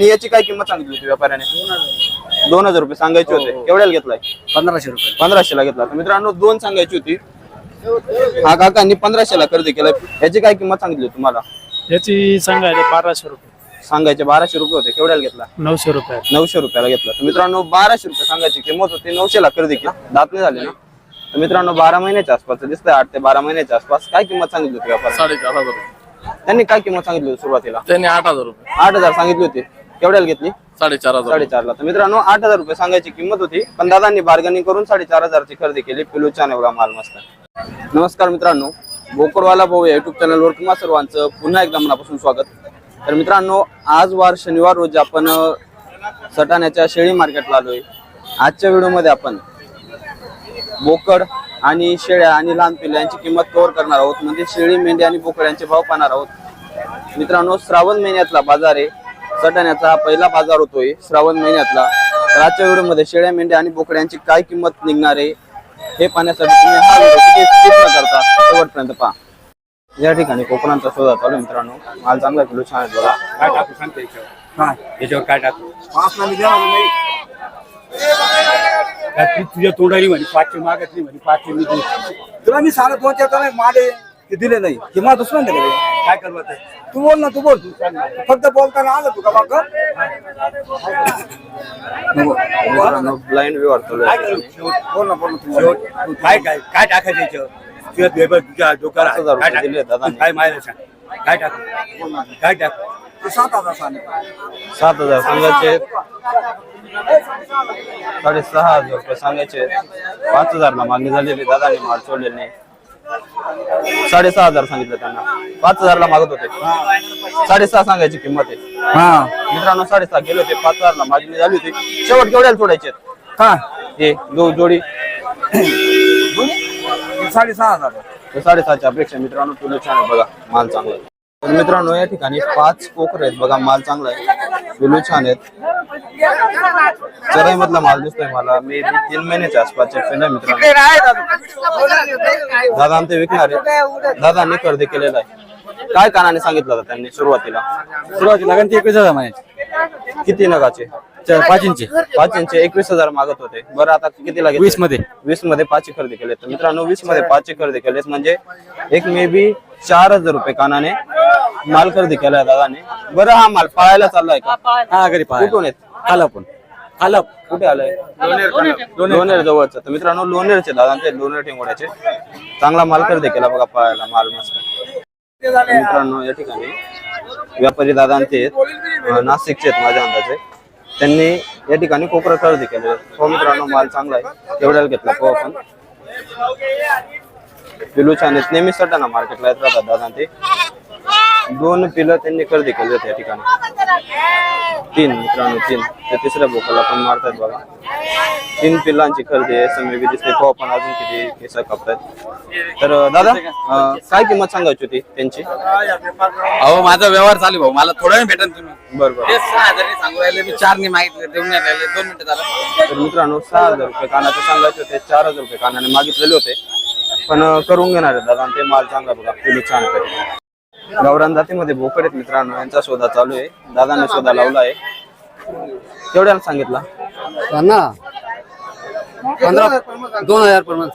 आणि याची काय किंमत सांगितली होती व्यापाऱ्याने? दोन हजार रुपये सांगायचे होते. केवढ्याला घेतलाय? पंधराशे रुपये. पंधराशेला घेतला. तर मित्रांनो दोन सांगायची होती. हा काकांनी पंधराशेला खरेदी केलाय. याची काय किंमत सांगितली होती तुम्हाला? याची सांगायला बाराशे रुपये. सांगायचे बाराशे रुपये होते. केवढ्याला घेतला? नऊशे रुपये. नऊशे रुपयाला घेतला. तर मित्रांनो बाराशे रुपये सांगायची किंमत होती. नऊशेला खरेदी केला. दात नाही झाले ना? तर मित्रांनो बारा महिन्याच्या आसपास दिसतंय. आठ ते बारा महिन्याच्या आसपास काय किंमत सांगितली होती व्यापार साडेचार हजार रुपये. त्यांनी काय किंमत सांगितली होती सुरुवातीला? त्यांनी आठ हजार रुपये. आठ हजार सांगितली होती. केवढ्याला घेतली? साडेचार हजार. साडेचारला. तर मित्रांनो आठ हजार रुपये सांगायची किंमत होती पण दादांनी बार्गेनिंग करून साडेचार हजारची खरेदी केली पिलूच्या बघा माल मस्त. नमस्कार मित्रांनो बोकडवाला भाऊ या युट्यूब चॅनलवर तुम्हा सर्वांचं पुन्हा एकदा मनापासून स्वागत. तर मित्रांनो आज वार शनिवार रोजी आपण सटाण्याच्या शेळी मार्केटला आलोय. आजच्या व्हिडिओमध्ये आपण बोकड आणि शेळ्या आणि लहान पिल्ल्या यांची किंमत कव्हर करणार आहोत. म्हणजे शेळी मेंढी आणि बोकड यांचे भाव पाहणार आहोत. मित्रांनो श्रावण महिन्यातला बाजार आहे. सटाण्याचा हा पहिला बाजार होतोय श्रावण महिन्यातला. तर आजच्या व्हिडिओमध्ये शेळ्या मेंढ्या आणि बोकड्यांची काय किंमत निघणार आहे हे पाहण्यासाठी तुम्ही हा व्हिडिओ करता शेवटपर्यंत पहा. या ठिकाणी कोकणांचा शोधा चालू आहे मित्रांनो. माल चांगला किलो छान आहे बघा. काय टाकू सांगते याच्यावर? काय? टाकू? तू तुझ्या तोंडाली म्हणे पाचशे मागत नाही म्हणे पाचशे मी. तुला मी सांगत दोन चार नाही माले ते दिले नाही. मला दुसरं दिले. काय करणार ते तू बोल ना तू बोल. तू सांग ना. फक्त बोलताना आलं तू का बाग ब्लाइंड व्यवहार चालू काय आहे करू? शेवट बोल ना बोल ना तू शेवट तू काय काय काय टाकायचं याच्यावर? तुझ्या बेबर तुझ्या डोक्याला पाच हजार काय रुपये दिले टाक- दादांनी. काय माहिती सांग. काय टाकू? काय टाकू? सात हजार सांग. सात हजार सांगायचे. साडेसहा हजार रुपये सांगायचे. पाच हजारला मागणी झालेली दादाने माल सोडलेले. नाही साडेसहा हजार सांगितलं त्यांना. पाच हजारला मागत होते. साडेसहा सांगायची किंमत आहे. हा. मित्रांनो साडेसहा गेले होते पाच हजारला मागणी झाली होती. शेवट केवढ्याला सोडायचे? का? हे दो जोडी. साडेसहा हजार. तर साडेसहाच्या अपेक्षा मित्रांनो तुला छान आहे बघा माल चांगला. आहे तर मित्रांनो या ठिकाणी पाच कोकर आहेत. बघा माल चांगला आहे. पिलू छान आहेत. चराई मधला माल दिसतोय मला. मी तीन महिन्याच्या आसपासचे पेन आहे मित्रांनो. दादा. आमचे विकणार. आहेत दादांनी खरेदी केलेला आहे. काय कानाने सांगितलं होतं त्यांनी सुरुवातीला? सुरुवातीला गणती एकवीस हजार म्हणायचे. किती नगाचे? पाच इंची. पाच इंची एकवीस हजार मागत होते. बरं आता कितीला घेतले? वीसमध्ये. वीसमध्ये पाचशे खरेदी केले. तर मित्रांनो वीसमध्ये पाचशे खरेदी केलेत. म्हणजे एक मे बी चार हजार रुपये कानाने. माल खरेदी केलाय दादाने. बरं हा माल पाळायला चाललाय का? हा घरी कुठून येत? आला पण आला कुठे आलाय? लोणेर जवळच. तर मित्रांनो लोणेरचे दादांचे लोणेर टेंगोड्याचे चांगला माल खरेदी केला बघा पाळायला माल मस्त. तर मित्रांनो या ठिकाणी व्यापारी दादांचे नाशिकचे आहेत माझ्या अंदाजे. त्यांनी या ठिकाणी कोकरा खरेदी केले हो मित्रांनो माल चांगला आहे. तेवढ्याला घेतला हो आपण. पिलू छान आहेत. नेहमी सटाणा मार्केटला येत राहतात दादा ते दोन पिलं त्यांनी खरेदी केली होती या ठिकाणी. तीन मित्रांनो तीन. त्या तिसऱ्या बोकाला पण मारतात बघा. तीन पिल्लांची खरेदी आहे. असं मे बी दिसते हो पण अजून किती केस कापतात तर दादा अं, काय किंमत सांगायची होती त्यांची? अहो माझा व्यवहार चालू आहे भाऊ. मला थोडा वेळ भेटेल तुम्ही. बरोबर ते सहा सांगू राहिले. मी चार नाही मागितले देऊन नाही राहिले. दोन मिनिटं झालं. तर मित्रांनो सहा हजार रुपये कानाचे सांगायचे होते चार हजार रुपये कानाने मागितलेले होते. पण करून घेणार आहे दादा. ते माल चांगला बघा पिलू छान आहे गावरान जातीमध्ये बोकड आहेत मित्रांनो. यांचा शोधा चालू आहे. दादाने शोधा लावला आहे. केवढ्याला सांगितला? ना पंधरा दोन हजार प्रमाण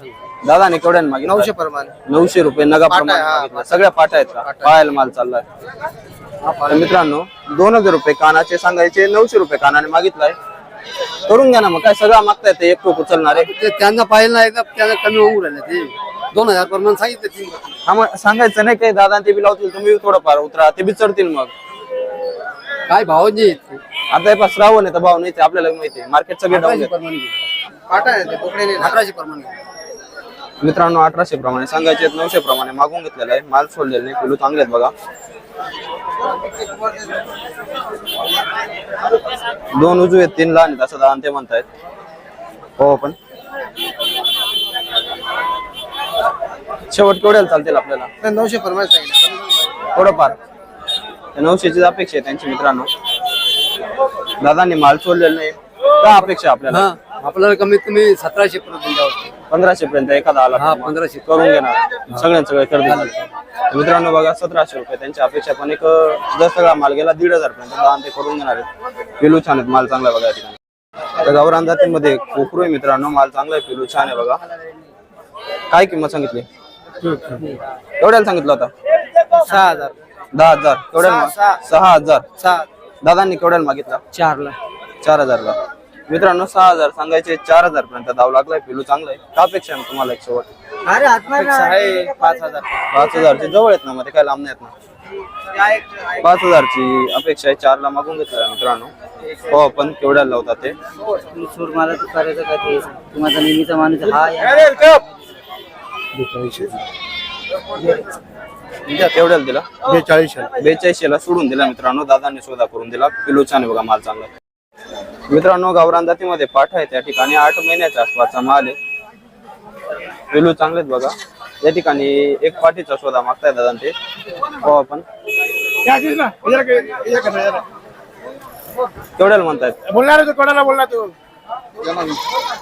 दादाने केवढ्याने मागितलं? नऊशे प्रमाण. नऊशे रुपये नगा प्रमाणे मागितला. सगळ्या पाट्या आहेत का? माल चाललाय. तर मित्रांनो दोन हजार रुपये कानाचे सांगायचे नऊशे रुपये कानाने मागितलाय. करून घ्या ना मग. काय सगळं मागताय ते एक टोक उचलणार आहे ते त्यांना पाहिलं नाही एकदा त्यांना कमी होऊन राहिले ते. दोन हजार प्रमाण सांगितले तीन हा मग सांगायचं नाही काही दादा ते बी लावतील तुम्ही थोडंफार उतरा ते बी चढतील मग. काय भाव नाही आता हे पहा, श्रावण आहे तर भाव नाही ते आपल्याला माहिती आहे. मार्केट सगळे आहे. अठराशे प्रमाण मित्रांनो अठराशे प्रमाणे सांगायचे नऊशे प्रमाणे मागून घेतलेला आहे. माल सोडलेला नाही पिलू चांगले आहेत बघा. दोन उजवे आहेत तीन लहान आहेत असं ते म्हणतायत. हो पण. शेवट केवढ्याला चालतील आपल्याला? नऊशे सांगितलं थोडंफार. नऊशेची अपेक्षा आहे त्यांची मित्रांनो. दादांनी माल सोडलेला नाही. का अपेक्षा आपल्याला? आपल्याला कमीत कमी सतराशे पर्यंत द्यावं. पंधराशे पर्यंत एखादा आला हा, 1500. करून घेणार. सगळ्यांचं सगळे खरेदी मित्रांनो बघा सतराशे रुपये त्यांची अपेक्षा पण एक जर सगळा माल गेला दीड हजार पर्यंत दान ते करून घेणार आहेत. पिलू छान आहेत माल चांगला आहे बघा ठिकाणी. गावरान जातीमध्ये कोकरू आहे मित्रांनो माल चांगला आहे पिलू छान आहे बघा. काय किंमत सांगितली? केवढ्याला सांगितलं होता? सहा हजार. दहा हजार. केवढ्याला सहा- हजार. दादांनी केवढ्याला मागितला? चारला. चार हजारला. मित्रांनो सहा हजार सांगायचे चार हजार पर्यंत दाव लागलाय पिलू चांगला आहे का अपेक्षा आहे तुम्हाला एक शेवट अरे आहे पाच हजार. पाच हजारचे जवळ आहेत ना मध्ये काय लांब नाहीत ना. पाच हजारची अपेक्षा आहे चारला मागून घेतला मित्रांनो. हो आपण केवढ्याला लावतात ते? सूर मला तू करायचं का ते? तू माझा नेहमीचा माणूस हा केवढ्याला दिला? बेचाळीस बेचाळीसशे ला सोडून दिला मित्रांनो दादांनी शोधा करून दिला. पिलू छान आहे बघा माल चांगला आहे. मित्रांनो गावरान जातीमध्ये पाठ आहे. त्या ठिकाणी आठ महिन्याच्या आसपासचा माल आहे. पिलू चांगले आहेत बघा. या ठिकाणी एक पाठीचा शोधा मागताय दादा ते हो आपण. केवढ्याला म्हणतायत? बोलणार तू कोणाला बोलला तू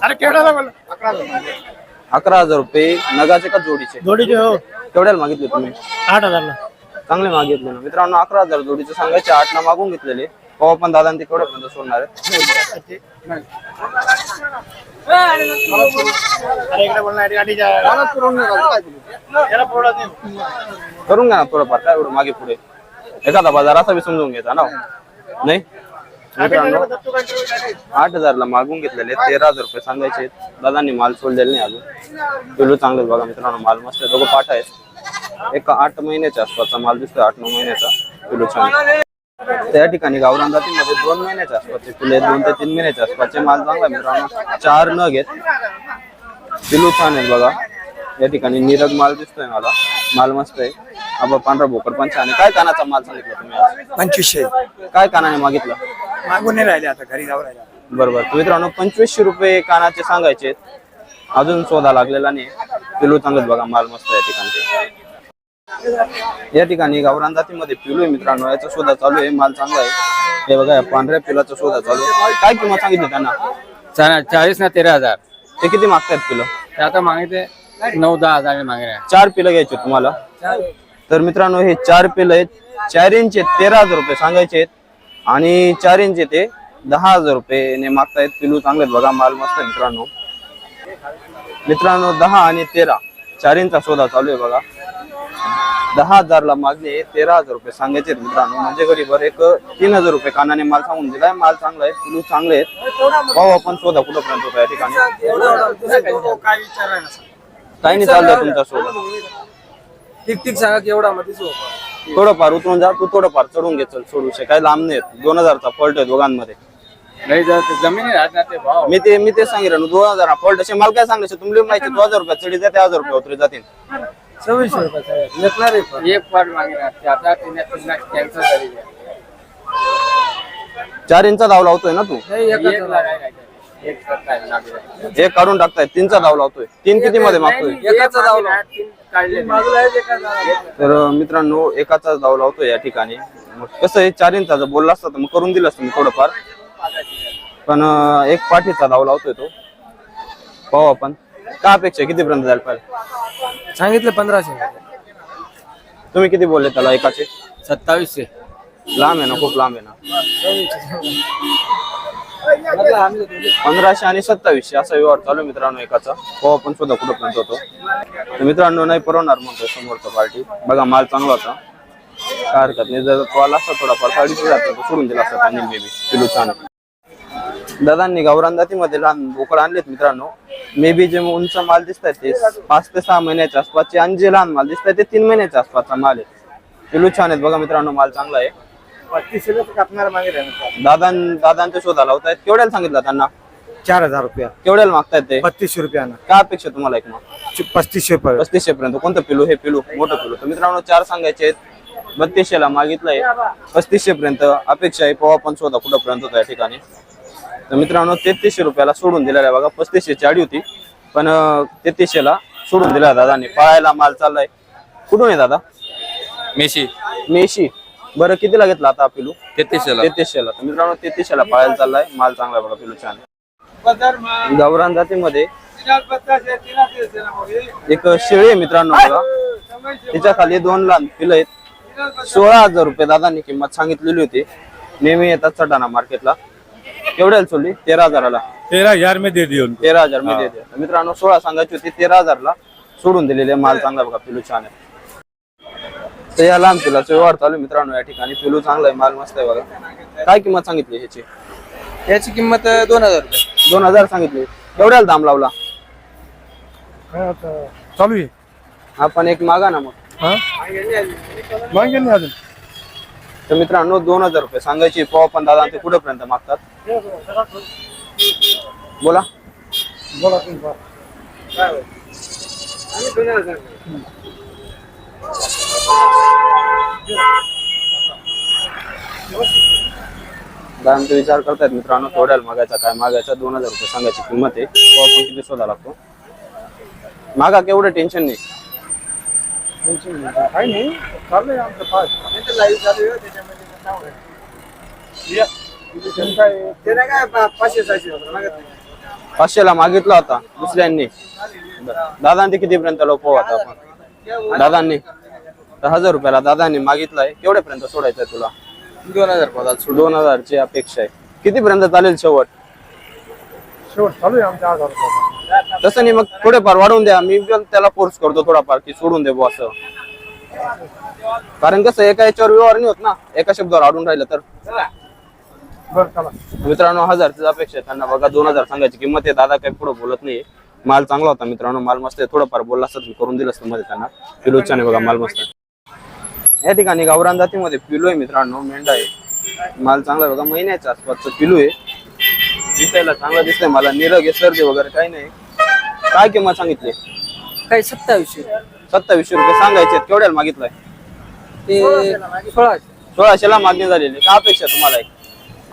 अरे केवढ्याला बोल अकरा हजार रुपये. नगाचे का जोडीचे? जोडीचे हो. केवढ्याला मागितले तुम्ही? आठ हजारला. चांगले मागितले ना. मित्रांनो अकरा हजार जोडीचे सांगायचे आठ ना मागून घेतलेले. पवा पण दादा ते केवढ्यापर्यंत सोडणार आहेत. करून घ्या ना थोडंफार काय एवढं मागे पुढे. एखादा बाजार असा बी समजून घ्यायचा ना. नाही? मित्रांनो आठ हजारला मागून घेतलेले तेरा हजार रुपये सांगायचे दादांनी माल सोडलेले नाही अजून. पिलू चांगले बघा मित्रांनो माल मस्त दोघं पाठ आहे एक आठ महिन्याच्या आसपासचा माल दिसतोय आठ नऊ महिन्याचा. पिलू छान. आहे. त्या ठिकाणी गावरान जातीमध्ये दोन महिन्याच्या आसपासचे पिले दोन ते तीन महिन्याच्या आसपासचे माल चांगला आहे मित्रांनो. चार न घेत. पिलू छान आहेत बघा. या ठिकाणी निरग माल दिसतोय मला. माल मस्त आहे. आबा पांढरा भोकर पण छान आहे. काय कानाचा माल सांगितला तुम्ही आज? पंचवीसशे. काय कानाने मागितलं? मागून नाही राहिले आता घरी जाऊ राहिला. बरोबर. तर मित्रांनो पंचवीसशे रुपये कानाचे सांगायचे अजून शोधा लागलेला नाही. पिलू चांगलं बघा माल मस्त आहे या ठिकाणी या ठिकाणी गावरान जातीमध्ये पिलू आहे मित्रांनो. याचा शोधा चालू आहे. माल चांगला आहे. हे बघा या पांढऱ्या पिलाचा शोधा चालू आहे. काय किंमत सांगितली त्यांना? चाळीस ना तेरा हजार. ते किती मागतायत किलो ते आता मागितले नऊ दहा हजार मागे चार पिलं घ्यायचे तुम्हाला? तर मित्रांनो हे चार पिलं आहेत. चार इंच तेरा हजार रुपये सांगायचे आहेत. आणि चार इंच ते दहा हजार रुपये मागतायत पिलू. चांगले बघा माल मस्त आहे मित्रांनो. मित्रांनो दहा आणि तेरा. चार इंचा शोधा चालू आहे बघा. दहा हजारला मागणे आहे, तेरा हजार रुपये सांगायचे मित्रांनो. म्हणजे गरीबर एक तीन हजार रुपये कानाने माल सांगून दिलाय. माल चांगला आहे पिलू चांगले आहेत. भाऊ आपण शोधा कुठंपर्यंत होता या ठिकाणी? काही नाही चाललंय तुमचा शोधा ठीक ठीक सांगा केवढा मध्ये थोडंफार उतरून जा तू थोडंफार चढून घे चल सोडू शे. काही लांब नाही दोन हजारचा फॉल्ट आहे दोघांमध्ये. नाही जर जमीन राहत ना ते भाव. मी ते मी ते सांगितलं दोन हजार फॉल्ट असे मला काय सांगायचे? तुम्ही माहिती दोन हजार रुपये चढी जाते हजार रुपये उतरी जातील. सव्वीसशे रुपये एक पाट मागे ते आता तीन तीन लाख कॅन्सल झाली चार इंचा धाव लावतोय ना तू? एक लाख आहे. एक सत्ता आहे, आहे. एक काढून टाकताय तीनचा धाव लावतोय. तीन किती मध्ये मागतोय? एकाचा तीन काढले तर अं, मित्रांनो एकाचा धाव लावतोय या ठिकाणी. मग कसं आहे चार इंचाचं बोलला असता तर मग करून दिलं असतं मी थोडंफार. पण अं, एक पाठीचा धाव लावतोय तो. पाहू आपण. काय अपेक्षा किती पर्यंत जायला पाहिजे सांगितलं पंधराशे. तुम्ही किती बोलले त्याला एकाचे? सत्तावीसशे. लांब आहे ना खूप लांब आहे ना. पंधराशे आणि सत्तावीसशे असा व्यवहार चालू आहे मित्रांनो एकाचा. हो आपण सुद्धा कुठं पर्यंत होतो? तर मित्रांनो नाही परवणार म्हणतो समोरचा पार्टी. बघा माल चांगला होता. काय हरकत नाही. जर तो आला असता थोडाफार पार्टी सोडून दिला असता त्यांनी बेबी किलो छान दादांनी गावरान जातीमध्ये लहान बोकड आणलेत मित्रांनो. मे बी जे उंच माल दिसत ते पाच ते सहा महिन्याच्या आसपासचे आणि जे लहान माल दिसत ते तीन महिन्याच्या आसपासचा माल आहे. किलो छान आहेत बघा मित्रांनो माल चांगला आहे. दादां दादांच्या शोधाला होत आहेत केवढ्याला सांगितलं त्यांना? चार हजार रुपया. केवढ्याला मागतायत ते? बत्तीसशे रुपयानं. काय अपेक्षा तुम्हाला एक मग? पस्तीसशे रुपये. पस्तीसशे पर्यंत कोणतं पिलू हे पिलू मोठं पिलू तर मित्रांनो चार सांगायचे आहेत. बत्तीसशे ला मागितलंय. पस्तीसशे पर्यंत अपेक्षा आहे. पोहा पण शोधा कुठं पर्यंत होता या ठिकाणी. तर मित्रांनो तेहतीसशे रुपयाला सोडून दिलेला आहे बघा. पस्तीसशे आडी होती. पण तेहतीसशे ला सोडून दिला दादाने. पळायला माल चाललाय. कुठून आहे दादा? मेशी. मेशी. बरं कितीला घेतला आता पिलू? तेहतीसशे तेहतीसशे ला तर मित्रांनो तेहतीसशे ला पळायला चाललाय. माल चांगला बघा पिलू. छान. गावरान जातीमध्ये एक शेळी आहे मित्रांनो बघा. तिच्या खाली दोन लहान पिलं आहेत. सोळा हजार रुपये दादांनी किंमत सांगितलेली होती. नेहमी येतात सटाणा मार्केटला. केवढ्याला सोडली? तेरा हजाराला. तेरह हजार में दे दियो उनको तेरा हजार मी देते तर मित्रांनो सोळा सांगायची होती तेरा हजारला सोडून दिलेले माल चांगला बघा पिलू छान आहे. तर या लहान पिलाचं व्यवहार चालू आहे मित्रांनो या ठिकाणी पिलू चांगला आहे माल मस्त आहे बघा. काय किंमत सांगितली ह्याची याची किंमत दोन हजार रुपये. दोन हजार सांगितली. केवढ्याला दाम लावला? चालू आहे. आपण एक मागा ना मग. मागे नाही अजून. तर मित्रांनो दोन हजार रुपये सांगायची पोहा पण दादा ते कुठेपर्यंत मागतात? बोला. बोला तुम्ही दादांचा विचार करतायत मित्रांनो केवढ्याला मागायचा काय? मागायचा दोन हजार रुपये सांगायची किंमत आहे. पोहा पण किती शोधा लागतो? मागा केवढं टेन्शन नाही. काही नाही. चाललंय आमचं पास पाचशेला मागितला होता दुसऱ्यांनी. दादांनी कितीपर्यंत लोक आता आपण? दादांनी. तर हजार रुपयाला दादांनी मागितलाय. केवढ्यापर्यंत सोडायचंय तुला? दोन हजार पदार्थ दोन हजारची अपेक्षा आहे. कितीपर्यंत चालेल शेवट? शेवट चालू आहे आमच्या हजार तसं नाही मग थोडेफार वाढवून द्या. मी पण त्याला फोर्स करतो थोडाफार की सोडून दे बुवा असं. कारण कसं एका याच्यावर व्यवहार नाही होत ना. एका शब्दावर आढळून राहिलं तर. बरं चला. मित्रांनो हजारची अपेक्षा आहे. त्यांना बघा दोन हजार सांगायची किंमत आहे. दादा काही पुढे बोलत नाही माल चांगला होता मित्रांनो. माल मस्त आहे. थोडंफार बोलला असतं मी करून दिलं असतं मध्ये त्यांना. पिलोच्या बघा माल मस्त आहे. या ठिकाणी गावरान जातीमध्ये पिलो आहे मित्रांनो. मेंढा आहे. माल चांगला आहे बघा. महिन्याच्या आसपासचं पिलू आहे. दिसायला चांगला दिसतंय. मला निरग आहे सर्दी वगैरे काही नाही. काय किंमत सांगितली? काही सत्तावीसशे. सत्तावीसशे रुपये सांगायचे. केवढ्याला मागितलाय? ते सोळा सोळाशेला मागणी झालेली काय अपेक्षा तुम्हाला आहे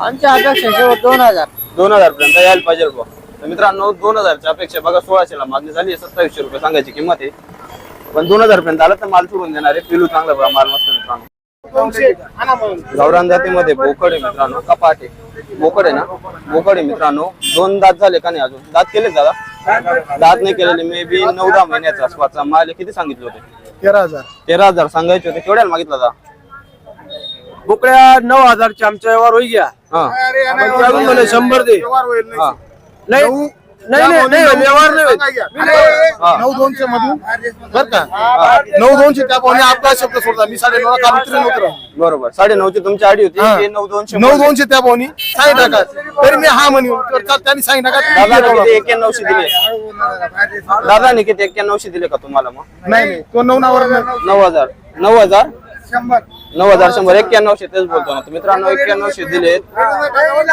आमच्या अपेक्षा शेवट दोन हजार. दोन हजार पर्यंत यायला पाहिजे बुवा. तर मित्रांनो दोन हजारच्या अपेक्षा बघा सोळाशेला मागणी झाली आहे. सत्तावीसशे रुपये सांगायची किंमत आहे. पण दोन हजार पर्यंत आलं तर माल सोडून देणार आहे. पिलू चांगला बघा माल मस्त आहे मित्रांनो. गावरान जातीमध्ये बोकड आहे मित्रांनो कपाट आहे. बोकड आहे ना? बोकड आहे मित्रांनो. दोन दात झाले का नाही अजून? दात केले दादा? दात नाही केलेले. मे बी नऊ दहा महिन्याचा आसपासचा माल आहे. किती सांगितले होते? तेरा हजार. तेरा हजार सांगायचे होते. केवढ्याला मागितला दादा? बोकड्या नऊ हजारच्या आमच्या व्यवहार होई घ्या हा. पण ते अजून म्हणे शंभर दे. नाही. नाही नाही नाही, व्यवहार नाही होत. नऊ दोनशे मधून. बर का? नऊ दोनशे त्या पाहुणे आपला शब्द सोडता मी साडे नऊ काल उतरेल उतरा. बरोबर. साडे नऊची तुमची आडी होती. ते नऊ दोनशे नऊ दोनशे त्या पाहुणे तरी मी हा म्हणे तर त्यांनी सांगितलं दादाने किती एक्क्याण्णवशे दिले. दादाने किती एक्क्याण्णवशे दिले का तुम्हाला मग? नाही नाही. तो नऊ नावर नऊ हजार. नऊ हजार. शंभर. नऊ हजार शंभर एक्क्याण्णवशे तेच बोलतो ना. तर मित्रांनो एक्क्याण्णवशे दिलेत.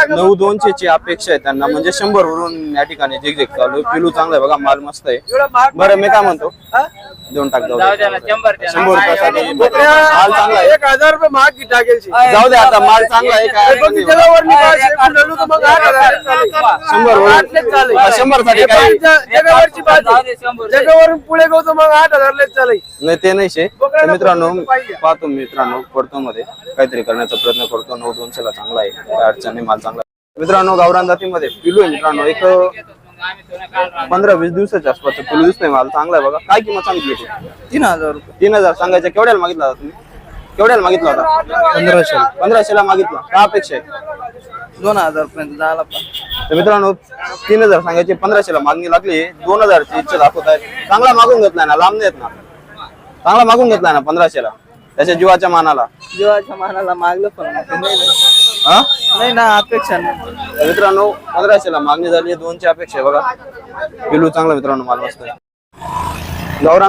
नऊ दोनशे ची अपेक्षा आहे त्यांना. म्हणजे शंभर वरून या ठिकाणी जिग जिग चालू. पिलू चांगला आहे बघा माल मस्त आहे. बरं मी काय म्हणतो? देऊन टाक जाऊ दे. शंभर रुपयासाठी माल चांगला आहे. एक हजार रुपये महाग की टाकेल जाऊ दे आता माल चांगला आहे काय अडचण नाही. शंभर हा, शंभरसाठी काही जगावरची बाजू. जगावरून पुढे गवतो मग आठ हजार लेच चालेल नाही ते नाही शे. तर मित्रांनो पाहतो मित्रांनो पडतो मध्ये. काहीतरी करण्याचा प्रयत्न करतो. नऊ दोनशेला चांगला आहे. काय अडचण नाही माल चांगला आहे. मित्रांनो गावरान जातीमध्ये पिलू आहे मित्रांनो. एक पंधरा वीस दिवसाच्या आसपास पिलू दिसतोय माल चांगला आहे बघा. काय किंमत सांगितली होती तीन हजार रुपये. तीन हजार सांगायच्या केवढ्याला मागितला होता तुम्ही? केवढ्याला मागितला होता? पंधराशे पंधराशेला मागितला. काय अपेक्षा आहे? दोन हजार पर्यंत तर मित्रांनो तीन हजार सांगायचे पंधराशेला मागणी लागली. दोन हजारची इच्छा दाखवत आहेत. चांगला मागून घेतलाय ना लांब नाही येत ना. चांगला मागून घेतलाय ना पंधराशेला? त्याच्या जीवाच्या मानाला. जीवाच्या मानाला मागलं पण. हा? नाही ना अपेक्षा नाही. तर मित्रांनो पंधराशेला मागणी झाली दोनशे अपेक्षा आहे बघा. पिलू चांगला मित्रांनो माल मस्त आहे.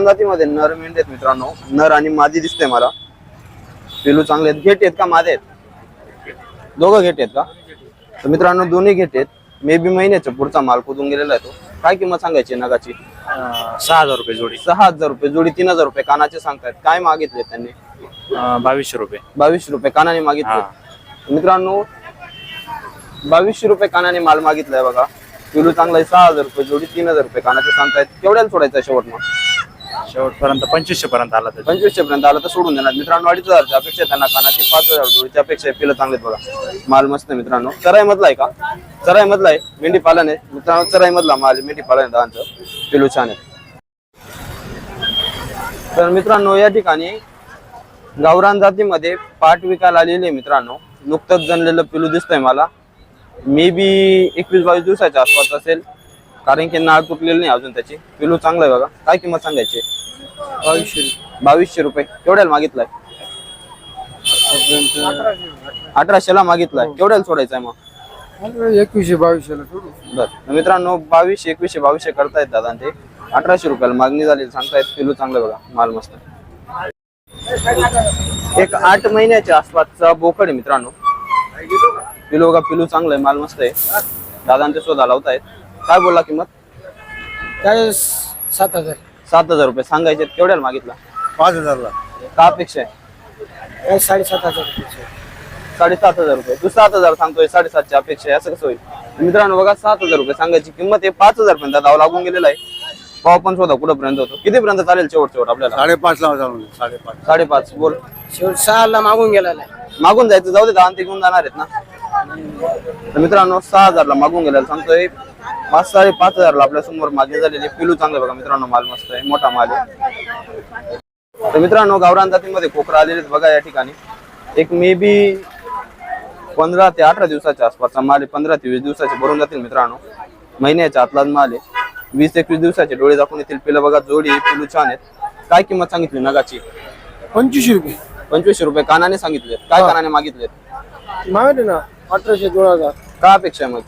जातीमध्ये नर मेंढे आहेत मित्रांनो. नर आणि मादी दिसते मला. पिलू चांगले आहेत. घेट आहेत का मादे आहेत? दोघं घेट आहेत का? तर मित्रांनो दोन्ही घेट आहेत. मे बी महिन्याचा पुढचा माल कुदून गेलेला आहे तो. काय किंमत सांगायची नगाची? सहा हजार रुपये जोडी. सहा हजार रुपये जोडी तीन हजार रुपये कानाचे सांगतायत. काय मागितले त्यांनी? अं, बावीसशे रुपये. बावीसशे रुपये कानाने मागितले. मित्रांनो बावीसशे रुपये कानाने माल मागितलाय बघा. किलो चांगला आहे सहा हजार रुपये जोडी तीन हजार रुपये कानाचे सांगतायत. केवढ्याला सोडायचं शेवट मग शेवटपर्यंत पंचवीसशे पर्यंत आला तर पंचवीसशे पर्यंत आला तर सोडून देणार. मित्रांनो अडीच हजारची अपेक्षा आहे त्यांना कानाची. पाच हजार जोडीची अपेक्षा आहे. पिलं चांगलेत बघा. माल मस्त आहे मित्रांनो. चराई मधला आहे का? चराई मधला आहे. मेंढी पालन आहे. मित्रांनो चराई मधला माल आहे, मेंढी पालन आहे दहाचं पिलू छान आहे. तर मित्रांनो या ठिकाणी गावरान जातीमध्ये पाठ विकायला आलेले आहे मित्रांनो. नुकतंच जनलेलं पिलू दिसतंय मला. मे बी एकवीस बावीस दिवसाच्या आसपास असेल. कारण की नाळ तुटलेली नाही अजून त्याची. पिलू चांगलं आहे बघा. काय किंमत सांगायची? बावीसशे बावीसशे रुपये. केवढ्याला मागितलाय? अठराशेला मागितलाय. केवढ्याला सोडायचंय मग? एकवीसशे बावीसशेला सोडू. बर. मित्रांनो बावीसशे एकवीसशे बावीसशे करतायत दादा ते अठराशे रुपयाला मागणी झाली. सांगतायत किलो चांगलं बघा. माल मस्त. एक आठ महिन्याच्या आसपासचा बोकड आहे मित्रांनो. पिलू बघा पिलू चांगलं आहे माल मस्त आहे. दादांचे शोधा लावतायत. काय बोलला किंमत? काय सात हजार. सात हजार रुपये. सांगायचे केवढ्याला मागितला? पाच हजारला. का अपेक्षा आहे? काय साडेसात हजार साडेसात हजार रुपये. तू सात हजार सांगतोय साडेसातची अपेक्षा आहे असं कसं होईल? मित्रांनो बघा सात हजार रुपये सांगायची किंमत आहे पाच हजार पर्यंत दावा लागून गेलेला आहे. पाव पण शोधा कुठं पर्यंत होतो? किती पर्यंत चालेल शेवट शेवट आपल्याला? साडेपाच ला जाऊन साडेपाच. साडेपाच बोल. शेवट सहाला मागून गेलेला मागून जायचं जाऊ दे दहा ते घेऊन जाणार आहेत ना. तर मित्रांनो सहा हजारला मागून गेलेला सांगतोय पाच साडे पाच हजारला आपल्यासमोर मागणी झालेली पिलू चांगलं बघा मित्रांनो माल मस्त आहे मोठा माल आहे. तर मित्रांनो गावरान जातीमध्ये कोकरा आलेले आहेत बघा या ठिकाणी. एक मे बी पंधरा ते अठरा दिवसाच्या आसपासचा माल आहे. पंधरा ते वीस दिवसाचे भरून जातील मित्रांनो. महिन्याच्या आतलाच माल आहे. वीस एकवीस दिवसाचे डोळे दाखवून येतील. पिलं बघा जोडी पिलू छान आहेत. काय किंमत सांगितली नगाची? पंचवीसशे रुपये. पंचवीसशे रुपये. कानाने सांगितले काय कानाने मागितले मागले ना अठराशे दोन हजार. का अपेक्षा आहे मग?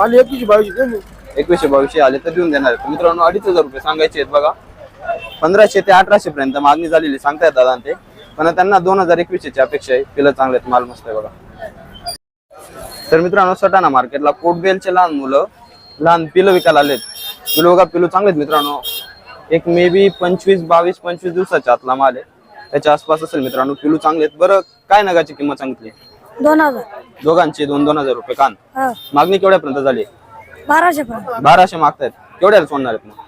आले एकवीसशे बावीसशे एकवीसशे बावीसशे आले तर देऊन देणार आहेत. मित्रांनो अडीच हजार रुपये सांगायचे आहेत बघा. पंधराशे ते अठराशे पर्यंत मागणी झालेली सांगतायत दादा ते. पण त्यांना दोन हजार एकवीसशेची अपेक्षा आहे. पिलं चांगले आहेत माल मस्त आहे बघा. तर मित्रांनो सटाणा मार्केटला कोटबेलचे लहान मुलं लहान पिलं विकायला आलेत. पिलं बघा पिलू चांगले आहेत मित्रांनो. एक मे बी पंचवीस बावीस पंचवीस दिवसाच्या आतला माल आहे. त्याच्या आसपास असेल मित्रांनो पिलू चांगले आहेत. बरं काय नगाची किंमत सांगितली? दोन हजार. दोघांची दोन दोन हजार रुपये. कान. हा. मागणी केवढ्यापर्यंत झाली? बाराशे बाराशे मागतायत. केवढ्याला सोडणार आहेत मग?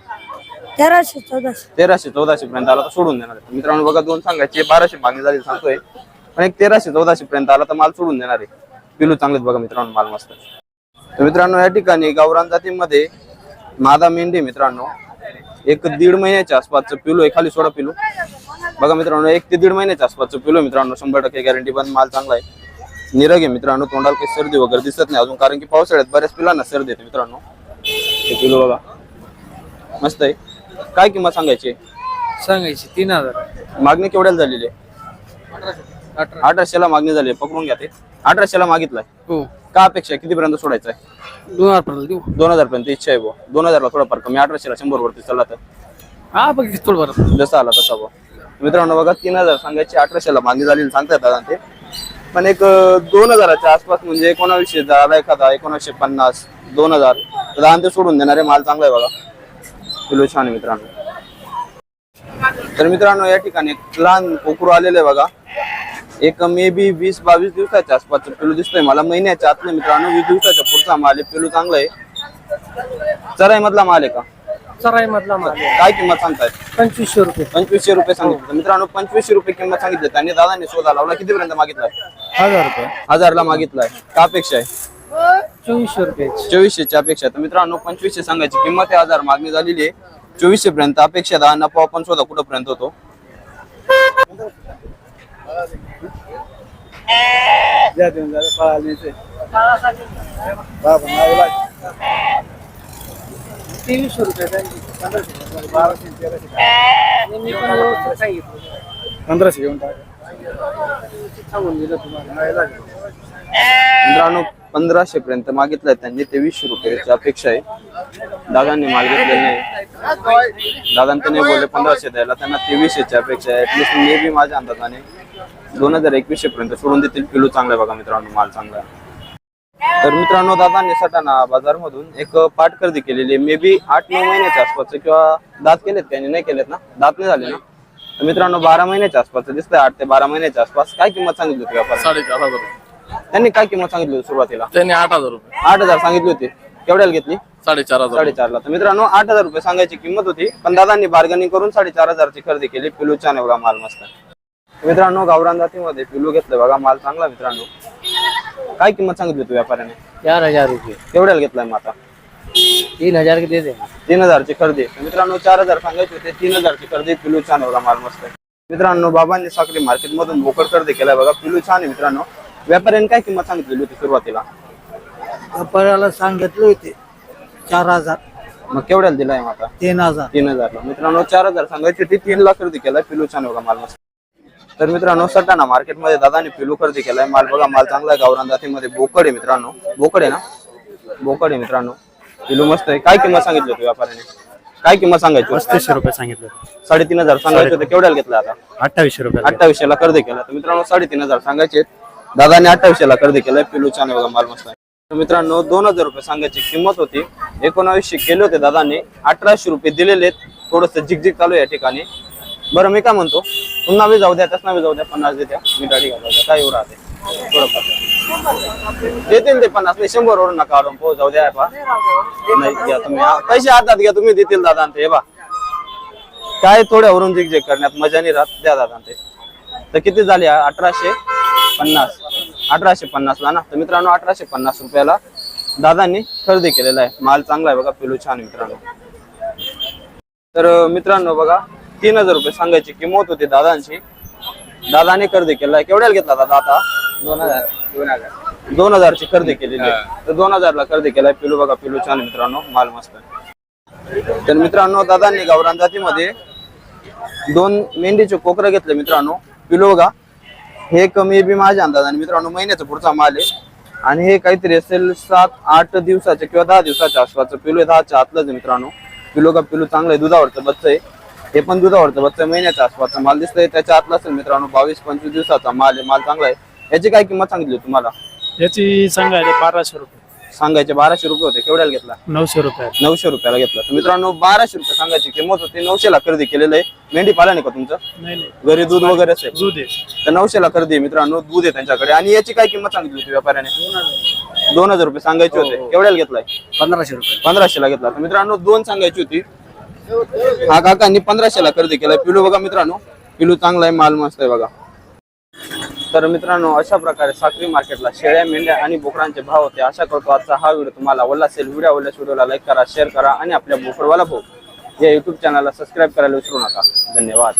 तेराशे चौदाशे. तेराशे चौदाशे पर्यंत आला तर सोडून देणार आहे. मित्रांनो बघा दोन सांगायचे बाराशे मागणी झाली सांगतोय. पण एक तेराशे चौदाशे पर्यंत आला तर माल सोडून देणार आहे. पिलू चांगलेत बघा मित्रांनो माल मस्त. तर मित्रांनो या ठिकाणी गावरान जातीमध्ये मादा मेंढी मित्रांनो. एक दीड महिन्याच्या आसपासचं पिलू आहे खाली सोडा पिलू. बघा मित्रांनो एक ते दीड महिन्याच्या आसपासचं पिलू मित्रांनो शंभर टक्के गॅरंटी पण माल चांगला आहे. निरग आहे मित्रांनो तोंडाला काही सर्दी वगैरे दिसत नाही अजून कारण की पावसाळ्यात बऱ्याच पिलांना सर्दी येते मित्रांनो. हे पिलू बघा. मस्त आहे. काय किंमत सांगायची? सांगायची तीन हजार. मागणी केवढ्याला झालेली आहे? अठरा अठराशेला मागणी झाली पकडून घ्या ते. अठराशेला मागितलाय. हो. का अपेक्षा आहे? कितीपर्यंत सोडायचं आहे? दोन हजार पर्यंत देऊ. दोन हजार पर्यंत इच्छा आहे बुवा दोन हजारला थोडाफार कमी. अठराशेला शंभर वरती चालला तर. हा बघ थोडं बरं. जसा आला तसा बुवा मित्रांनो बघा तीन हजार सांगायची अठराशेला मागणी झालेली सांगतायत दादा ते. पण एक अं, दोन हजाराच्या आसपास म्हणजे एकोणावीसशे झाला एखादा एकोणीसशे पन्नास दोन हजार. तर दहा ते सोडून देणारे माल चांगला आहे बघा. किलो छान आहे मित्रांनो. तर मित्रांनो या ठिकाणी एक लहान कोकरू आलेलं आहे बघा. एक मे बी वीस बावीस दिवसाच्या आसपासचं पिलू दिसतोय. मला महिन्याच्या आतलं मित्रांनो वीस दिवसाच्या पुढचा माल आहे. पिलू चांगलं आहे. चराई मधला माल आहे का? सराई मधला माल काय किंमत सांगतायत पंचवीसशे रुपये. पंचवीसशे रुपये सांगितलं. मित्रांनो पंचवीसशे रुपये किंमत सांगितली. त्यांनी दादांनी शोधा लावला. कितीपर्यंत मागितलाय? हजार रुपये. हजारला मागितलाय. का अपेक्षा आहे? चोवीसशे रुपये. चोवीसशेची अपेक्षा. तर मित्रांनो पंचवीसशे सांगायची किंमत आहे. हजार मागणी झालेली आहे. चोवीसशे पर्यंत अपेक्षा दहा नफा आपण शोधा कुठं पर्यंत होतो. द्या देऊन जा पळायला न्यायचंय. बा, बा, नाव लाग. तेवीसशे रुपये बाराशे तेराशे. मी पण व्यवस्थित सांगितलं. पंधराशे घेऊन टाका. सांगून दिलं तुम्हाला. नाही लागेल. मित्रांनो पंधराशे पर्यंत मागितलंय त्यांनी. तेवीसशे रुपयाची अपेक्षा आहे. दादांनी माल घेतलेला नाही. दादांनी नाही बोलले पंधराशे द्यायला. त्यांना तेवीसशेची अपेक्षा आहे. ऍटलिस्ट मे बी माझ्या अंदाजाने दोन हजार एकवीसशे पर्यंत सोडून देतील. किलो चांगला बघा मित्रांनो माल चांगला तर मित्रांनो दादांनी सटाणा बाजारमधून एक पाठ खरेदी केलेली मे बी आठ नऊ महिन्याच्या आसपास किंवा दात केलेत त्यांनी नाही केलेत ना? दात नाही झाले ना? तर मित्रांनो बारा महिन्याच्या आसपास दिसतंय आठ ते बारा महिन्याच्या आसपास. काय किंमत सांगितली होती व्यापार साडेचार हजार रुपये. त्यांनी काय किंमत सांगितली होती सुरुवातीला? त्यांनी आठ हजार रुपये. आठ हजार सांगितली होती. केवढ्याला घेतली? साडेचार हजार. साडेचारला. तर मित्रांनो आठ हजार रुपये सांगायची किंमत होती पण दादांनी बार्गेनिंग करून साडेचार हजारची खरेदी केली. पिलू छान आहे बघा माल मस्त मित्रांनो गावरान जातीमध्ये पिलू घेतलं बघा माल चांगला मित्रांनो. काय किंमत सांगितली तू व्यापाऱ्याने? चार हजार रुपये. केवढ्याला घेतलाय मग आता? तीन हजार के दे दे. तीन हजारची खरेदी. तर मित्रांनो चार हजार सांगायचे होते तीन हजारची खरेदी पिलू छान बघा माल मस्त. मित्रांनो बाबांनी साखरी मार्केट मधून बोकड खरेदी केलाय बघा पिलू छान आहे मित्रांनो. व्यापाऱ्याने काय किंमत सांगितलेली होती सुरुवातीला? व्यापाऱ्याला सांगितले होते चार हजार. मग केवढ्याला दिलाय मग आता? तीन हजार. तीन हजारला. मित्रांनो चार हजार सांगायची होती तीन लाख खरेदी केलाय पिलू छान बघा माल मस्त तर मित्रांनो सटाणा मार्केटमध्ये दादाने पिलू खरेदी केलाय. माल बघा माल चांगला आहे. गावरान जातीमध्ये बोकड आहे मित्रांनो. बोकड आहे ना? बोकड आहे मित्रांनो. पिलू मस्त आहे. काय किंमत सांगितली होती व्यापाऱ्याने? काय किंमत सांगायची? पस्तीसशे रुपये सांगितलं साडेतीन हजार सांगायचे होते. केवढ्याला घेतला आता? अठ्ठावीसशे रुपये अठ्ठावीसशे ला खरेदी केला. तर मित्रांनो साडेतीन हजार सांगायचे दादाने अठ्ठावीसशे ला खरेदी केलाय. पिलू छान बघा माल मस्त आहे. तर मित्रांनो दोन हजार रुपये सांगायची किंमत होती. एकोणावीसशे केले होते दादांनी. अठराशे रुपये दिलेले थोडस झिकझिक चालू आहे या ठिकाणी. बरं मी काय म्हणतो? पुन्हा बी जाऊ द्या त्याच नावे जाऊ द्या पन्नास देत्या मी गाडी घालू द्या काय एवढं राहते. थोडंफार. देतील ते पन्नास नाही शंभर वरून नका अडून पोहोच जाऊ द्या पा नाही घ्या तुम्ही. पैसे हातात घ्या तुम्ही देतील दादा ते बा काय थोड्यावरून जिग करण्यात मजा नाही राहत द्या दादा ते तर किती झाले? अठराशे पन्नास. अठराशे पन्नास ला ना? तर मित्रांनो अठराशे पन्नास रुपयाला दादांनी खरेदी केलेला आहे. माल चांगला आहे बघा पिलू छान मित्रांनो. तर मित्रांनो बघा तीन हजार रुपये सांगायची किंमत होती दादांची. दादाने खरेदी केलाय. केवढ्याला घेतला दादा आता? दोन हजार. दोन हजार. दोन हजारची खरेदी केलेली आहे. तर दोन हजारला खरेदी केलाय. पिलू बघा पिलू छान मित्रांनो. माल मस्त तर मित्रांनो दादांनी गावरान जातीमध्ये दोन मेंढीचे कोकरं घेतले मित्रांनो. पिलो बघा हे कमी बी माझ्या अंदाजाने मित्रांनो महिन्याचा पुढचा माल आहे. आणि हे काहीतरी असेल सात आठ दिवसाचे किंवा दहा दिवसाच्या आसपासचं पिलो आहे. दहाच्या आतलंच मित्रांनो. पिलो का पिलू चांगलं आहे. दुधावरचं बच्चं आहे. हे पण दुधावरचं बच्चं आहे, महिन्याच्या आसपासचा माल दिसतंय त्याच्या आतला असेल मित्रांनो बावीस पंचवीस दिवसाचा माल आहे माल चांगला आहे. याची काय किंमत सांगितली तुम्हाला? याची सांगायला बाराशे रुपये. सांगायचे बाराशे रुपये होते केवढ्याला घेतला? नऊशे रुपये नऊशे रुपयाला घेतला. तर मित्रांनो बाराशे रुपये सांगायची किंमत होती नऊशेला खरेदी केलेलं आहे. मेंढी पाला नाही का तुमचं? नाही नाही. घरी दूध वगैरे असेल. दूध आहे. तर नऊशेला खरेदी आहे मित्रांनो दूध आहे त्यांच्याकडे. आणि याची काय किंमत सांगितली होती व्यापाऱ्याने? दोन हजार रुपये. सांगायचे होते. केवढ्याला घेतलाय? पंधराशे रुपये. पंधराशेला घेतला. तर मित्रांनो दोन सांगायची होती. हा काकांनी पंधराशेला खरेदी केला पिलू बघा मित्रांनो. पिलू चांगला आहे माल मस्त आहे बघा. तर मित्रांनो अशा प्रकारे साखरी मार्केटला शेळ्या मेंढ्या आणि बोकरांचे भाव होते. आशा करतो आजचा हा व्हिडिओ तुम्हाला आवडला असेल. व्हिडिओ आवडल्यास व्हिडिओला लाईक करा शेअर करा आणि आपल्या बोकडवाला भाऊ या युट्यूब चॅनलला सबस्क्राईब करायला विसरू नका. धन्यवाद.